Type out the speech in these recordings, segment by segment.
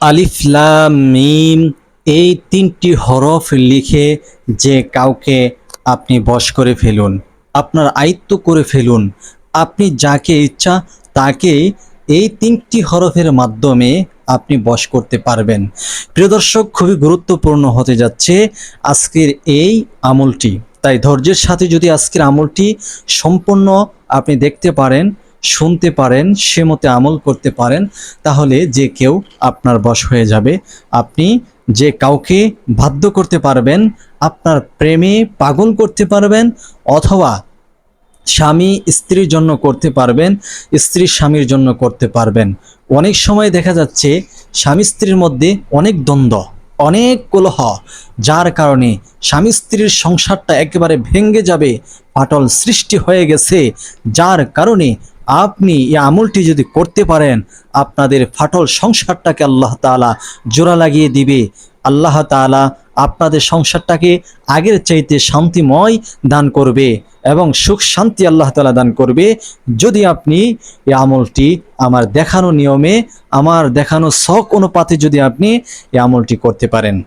আলিফলাম মিম, এই তিনটি হরফ লিখে যে কাউকে আপনি বশ করে ফেলুন, আপনার আয়ত্ত করে ফেলুন, আপনি যাকে ইচ্ছা তাকে এই তিনটি হরফের মাধ্যমে আপনি বশ করতে পারবেন। প্রিয় দর্শক, খুবই গুরুত্বপূর্ণ হতে যাচ্ছে আজকের এই আমলটি। তাই ধৈর্যের সাথে যদি আজকের আমলটি সম্পূর্ণ আপনি দেখতে পারেন শুনতে পারেন, সে মতে আমল করতে পারেন, তাহলে যে কেউ আপনার বশ হয়ে যাবে। আপনি যে কাউকে বাধ্য করতে পারবেন, আপনার প্রেমে পাগল করতে পারবেন অথবা স্বামী স্ত্রীর জন্য করতে পারবেন, স্ত্রী স্বামীর জন্য করতে পারবেন। অনেক সময় দেখা যাচ্ছে স্বামী স্ত্রীর মধ্যে অনেক দ্বন্দ্ব, অনেক কলহ, যার কারণে স্বামী স্ত্রীর সংসারটা একেবারে ভেঙ্গে যাবে, পাটল সৃষ্টি হয়ে গেছে, যার কারণে আপনি এই আমলটি যদি করতে পারেন, আপনাদের ফাটল সংসারটাকে আল্লাহ তাআলা জোড়া লাগিয়ে দিবে। আল্লাহ তাআলা আপনাদের সংসারটাকে আগের চাইতে শান্তিময় দান করবে এবং সুখ শান্তি আল্লাহ তাআলা দান করবে। যদি আপনি এই আমলটি আমার দেখানো নিয়মে, আমার দেখানো শখ অনুপাতে যদি আপনি এই আমলটি করতে পারেন।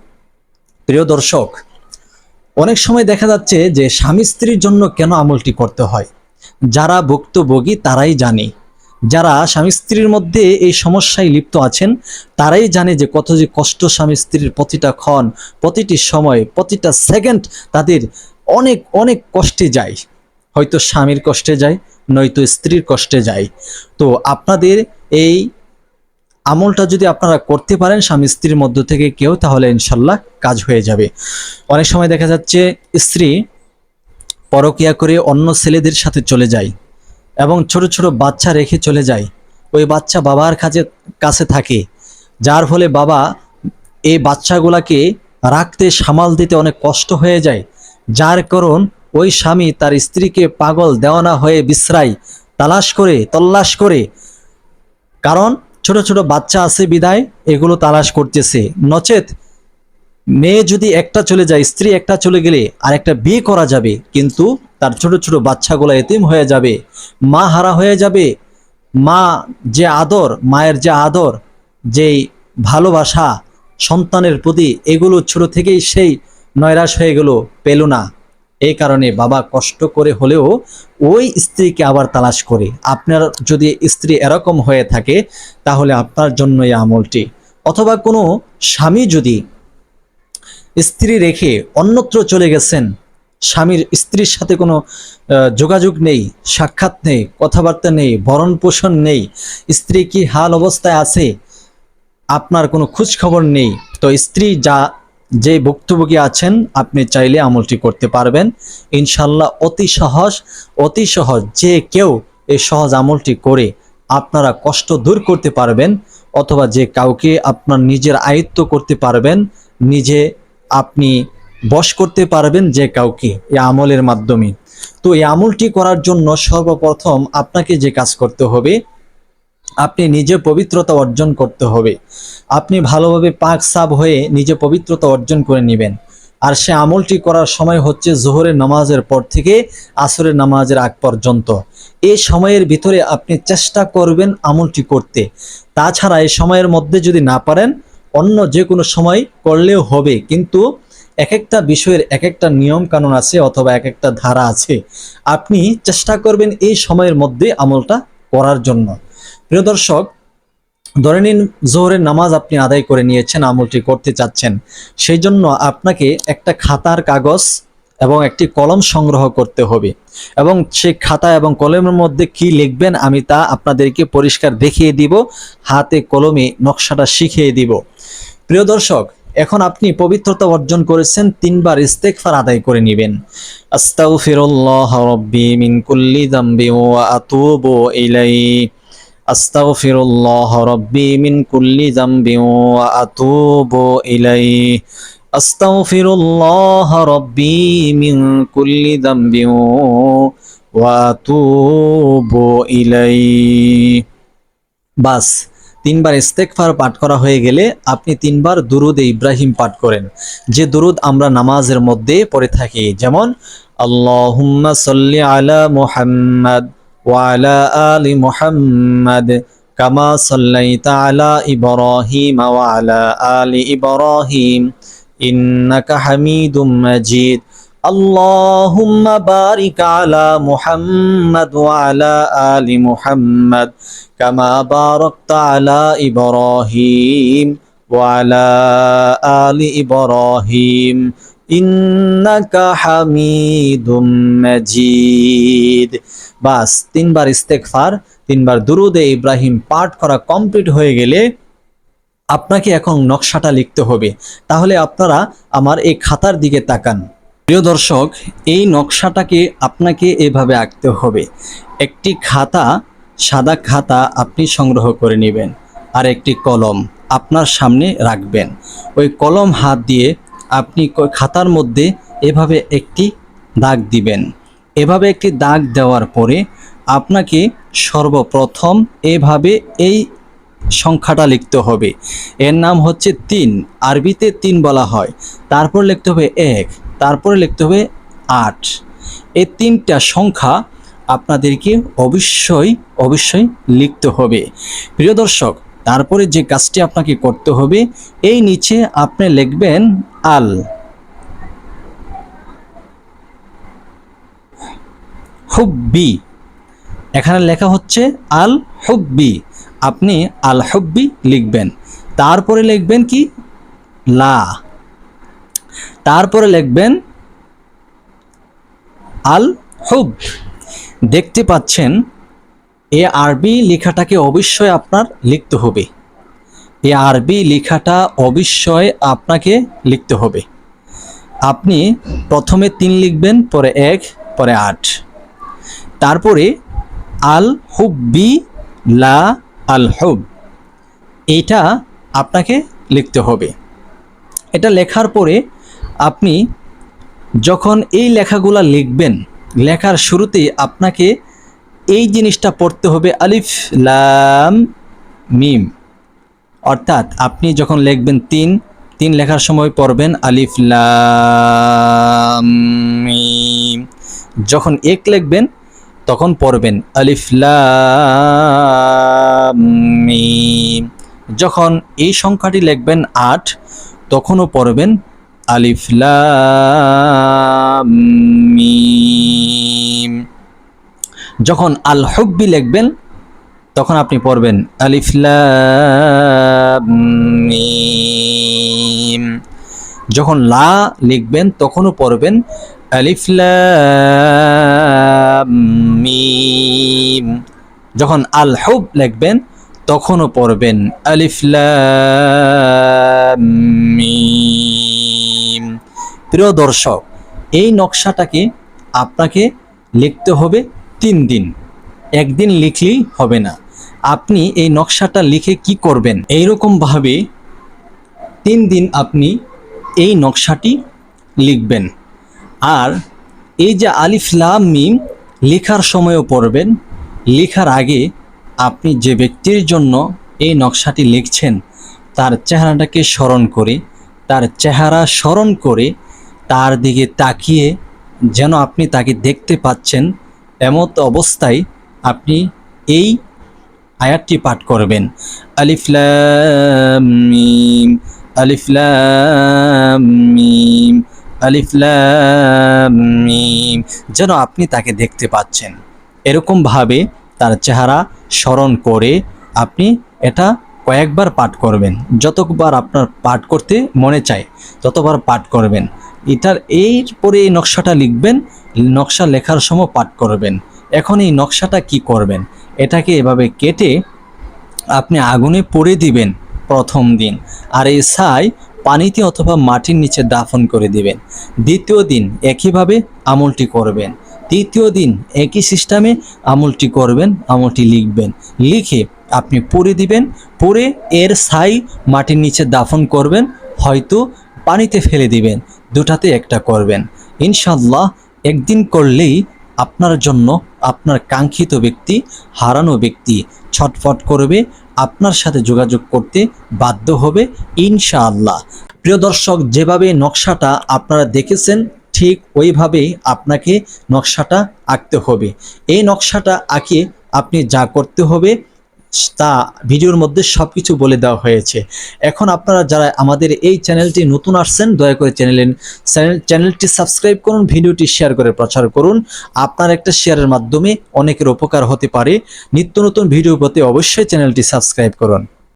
প্রিয় দর্শক, অনেক সময় দেখা যাচ্ছে যে স্বামী স্ত্রীর জন্য কেন আমলটি করতে হয়? যারা ভুক্তভোগী তারাই জানে। যারা স্বামী স্ত্রীর মধ্যে এই সমস্যায় লিপ্ত আছেন, তারাই জানে যে কত যে কষ্ট স্বামী স্ত্রীর প্রতিটা ক্ষণ, প্রতিটি সময়, প্রতিটা সেকেন্ড তাদের অনেক অনেক কষ্টে যায়। হয়তো স্বামীর কষ্টে যায়, নয়তো স্ত্রীর কষ্টে যায়। তো আপনাদের এই আমলটা যদি আপনারা করতে পারেন স্বামী স্ত্রীর মধ্য থেকে কেউ, তাহলে ইনশাল্লাহ কাজ হয়ে যাবে। অনেক সময় দেখা যাচ্ছে স্ত্রী পরকিয়া করে অন্য ছেলেদের সাথে চলে যায় এবং ছোট ছোট বাচ্চা রেখে চলে যায়। ওই বাচ্চা বাবার কাছে কাছে থাকে, যার ফলে বাবা এই বাচ্চাগুলাকে রাখতে, সামাল দিতে অনেক কষ্ট হয়ে যায়। যার কারণ ওই স্বামী তার স্ত্রীকে পাগল, দেওয়ানা হয়ে বিশ্রাই তালাশ করে, তল্লাশ করে। কারণ ছোট ছোট বাচ্চা আছে বিদায়, এগুলো তালাশ করতেছে। নচেত মেয়ে যদি একটা চলে যায়, স্ত্রী একটা চলে গেলে আর একটা বিয়ে করা যাবে, কিন্তু তার ছোট ছোট বাচ্চাগুলো এতিম হয়ে যাবে। মা হারা হয়ে যাবে। মা যে আদর, মায়ের যে আদর, যেই ভালোবাসা, সন্তানের প্রতি এগুলো ছোট থেকেই সেই নৈরাশ হয়ে গেল, পেল না। এই কারণে বাবা কষ্ট করে হলেও ওই স্ত্রীকে আবার তালাশ করে। আপনার যদি স্ত্রী এরকম হয়ে থাকে, তাহলে আপনার জন্য এই আমলটি। অথবা কোনো স্বামী যদি স্ত্রী রেখে অন্যত্র চলে গেছেন। স্বামীর স্ত্রীর সাথে কোনো যোগাযোগ নেই, সাক্ষাৎ নেই, কথাবার্তা নেই ভরণ পোষণ নেই। স্ত্রী কি হাল অবস্থায় আছে? আপনার কোনো খোঁজ খবর নেই। তো স্ত্রী যা, যে ভুক্তভোগী আছেন, আপনি চাইলে আমলটি করতে পারবেন। ইনশাল্লাহ অতি সহজ অতি সহজ যে কেউ এই সহজ আমলটি করে আপনারা কষ্ট দূর করতে পারবেন, অথবা যে কাউকে আপনার নিজের আয়ত্ত করতে পারবেন, নিজে আপনি বশ করতে পারবেন যে কাউকে এই আমলের মাধ্যমে। তো এই আমলটি করার জন্য সর্বপ্রথম আপনাকে যে কাজ করতে হবে, আপনি নিজে পবিত্রতা অর্জন করতে হবে। আপনি ভালোভাবে পাক সাব হয়ে নিজে পবিত্রতা অর্জন করে নেবেন। আর সে আমলটি করার সময় হচ্ছে জোহরের নামাজের পর থেকে আসরের নামাজের আগ পর্যন্ত। এই সময়ের ভিতরে আপনি চেষ্টা করবেন আমলটি করতে। তাছাড়া এই সময়ের মধ্যে যদি না পারেন অন্য যে কোনো সময় করলেও হবে। কিন্তু এক একটা বিষয়ের এক একটা নিয়ম কানুন আছে অথবা এক একটা ধারা আছে। আপনি চেষ্টা করবেন এই সময়ের মধ্যে আমলটা করার জন্য। প্রিয় দর্শক, ধরে নিন জোহরের নামাজ আপনি আদায় করে নিয়েছেন, আমলটি করতে চাচ্ছেন। সেই জন্য আপনাকে একটা খাতার কাগজ এবং একটি কলম সংগ্রহ করতে হবে। এবং সেই খাতা এবং কলমের মধ্যে কি লিখবেন আমি তা আপনাদেরকে পরিষ্কার দেখিয়ে দিব, হাতে কলমে নকশাটা শিখিয়ে দিব। প্রিয় দর্শক, এখন আপনি পবিত্রতা অর্জন করেছেন, তিনবার ইস্তেগফার আদায় করে নেবেন। মিন আস্তাগফিরুল্লাহ রাব্বি মিন কুল্লি যামবি ওয়া আতুবু ইলাইহি। আস্তাগফিরুল্লাহ রাব্বি মিন কুল্লি যামবি ওয়া আতুবু ইলাইহি বাস তিনবার ইস্তেকফার পাঠ করা হয়ে গেলে আপনি তিনবার দুরুদ ইব্রাহিম পাঠ করেন যে দুরুদ আমরা নামাজের মধ্যে পড়ে থাকি যেমন আল্লাহুম্মা সাল্লি আলা মুহাম্মাদ ওয়া আলা আলি মুহাম্মাদ كما صليت على إبراهيم وعلى آل إبراهيم إنك حميد مجيد اللهم بارك على محمد وعلى آل محمد كما باركت على إبراهيم وعلى آل إبراهيم إنك حميد مجيد বাস তিনবার ইস্তেকফার তিনবার দুরুদে ইব্রাহিম পাঠ করা কমপ্লিট হয়ে গেলে আপনাকে এখন নকশাটা লিখতে হবে। তাহলে আপনারা আমার এই খাতার দিকে তাকান। প্রিয় দর্শক, এই নকশাটাকে আপনাকে এভাবে আঁকতে হবে। একটি খাতা, সাদা খাতা আপনি সংগ্রহ করে নেবেন আর একটি কলম আপনার সামনে রাখবেন। ওই কলম হাত দিয়ে আপনি খাতার মধ্যে এভাবে একটি দাগ দিবেন। এভাবে একটি দাগ দেওয়ার পরে আপনাকে সর্বপ্রথম এভাবে এই সংখ্যাটা লিখতে হবে। এর নাম হচ্ছে তিন। আরবিতে তিন বলা হয়। তারপর লিখতে হবে এক। তারপরে লিখতে হবে আট। এই তিনটা সংখ্যা আপনাদেরকে অবশ্যই অবশ্যই লিখতে হবে। প্রিয় দর্শক, তারপরে যে কাজটি আপনাকে করতে হবে, এই নিচে আপনি লিখবেন আল। হুব্বি। এখানে লেখা হচ্ছে আল হুব্বি আপনি আল হুব্বি লিখবেন। তারপরে লিখবেন কি? লা। তারপরে লিখবেন আল হুব দেখতে পাচ্ছেন, এ আরবি লেখাটাকে অবশ্যই আপনার লিখতে হবে। এ আরবি লেখাটা অবশ্যই আপনাকে লিখতে হবে। আপনি প্রথমে তিন লিখবেন, পরে এক, পরে আট। তারপরে আল হুব্বি লা আল হুব। এটা আপনাকে লিখতে হবে। এটা লেখার পরে আপনি যখন এই লেখাগুলা লিখবেন, লেখার শুরুতে আপনাকে এই জিনিসটা পড়তে হবে আলিফ, লাম, মিম। অর্থাৎ আপনি যখন লিখবেন তিন তিন লেখার সময় পড়বেন আলিফ, লাম, মিম। যখন এক লিখবেন তখন পড়বেন আলিফ লাম মিম। যখন এই সংখ্যাটি লিখবেন আট, তখনও পড়বেন আলিফ লাম মিম। যখন আল হুব্বি লিখবেন, তখন আপনি পড়বেন আলিফ লাম মিম। যখন লা লিখবেন, তখনও পড়বেন মিম। যখন আল হুব লিখবেন, তখনও পড়বেন মিম। প্রিয় দর্শক, এই নকশাটাকে আপনাকে লিখতে হবে তিন দিন। একদিন লিখলেই হবে না। আপনি এই নকশাটা লিখে কি করবেন? এইরকমভাবে তিন দিন আপনি এই নকশাটি লিখবেন। আর এই যে আলিফ লাম মিম লেখার সময়ও পড়বেন। লেখার আগে আপনি যে ব্যক্তির জন্য এই নকশাটি লিখছেন, তার চেহারাটাকে স্মরণ করে, তার চেহারা স্মরণ করে তার দিকে তাকিয়ে যেন আপনি তাকে দেখতে পাচ্ছেন, এমত অবস্থায় আপনি এই আয়াতটি পাঠ করবেন। আলিফ লাম মিম, আলিফ লাম মিম। আলিফ লাম মিম, যেন আপনি তাকে দেখতে পাচ্ছেন। এরকমভাবে তার চেহারা স্মরণ করে আপনি এটা কয়েকবার পাঠ করবেন। যতবার আপনার পাঠ করতে মনে চায়, ততবার পাঠ করবেন। এটার এরপরে এই নকশাটা লিখবেন, নকশা লেখার সময় পাঠ করবেন। এখন এই নকশাটা কি করবেন? এটাকে এভাবে কেটে আপনি আগুনে পড়ে দিবেন প্রথম দিন। আর এই ছাই পানিতে অথবা মাটির নিচে দাফন করে দিবেন। দ্বিতীয় দিন একইভাবে আমলটি করবেন। তৃতীয় দিন একই সিস্টেমে আমলটি করবেন, আমলটি লিখবেন। লিখে আপনি পড়ে দিবেন পরে এর ছাই মাটির নিচে দাফন করবেন, হয়তো পানিতে ফেলে দিবেন, দুটাতে একটা করবেন। ইনশাল্লাহ একদিন করলেই আপনার জন্য আপনার কাঙ্ক্ষিত ব্যক্তি, হারানো ব্যক্তি ছটফট করবে আপনার সাথে যোগাযোগ করতে বাধ্য হবে ইনশাআল্লাহ। প্রিয় দর্শক, যেভাবে নকশাটা আপনারা দেখেছেন, ঠিক ওইভাবেই আপনাকে নকশাটা আঁকতে হবে। এই নকশাটা আঁকে আপনি যা করতে হবে তা ভিডিওর মধ্যে সব কিছু বলে দেওয়া হয়েছে। এখন আপনারা যারা আমাদের এই চ্যানেলটি নতুন আসছেন, দয়া করে চ্যানেলেন চ্যানেলটি সাবস্ক্রাইব করুন, ভিডিওটি শেয়ার করে প্রচার করুন। আপনার একটা শেয়ারের মাধ্যমে অনেকের উপকার হতে পারে। নিত্য নতুন ভিডিও প্রতি অবশ্যই চ্যানেলটি সাবস্ক্রাইব করুন।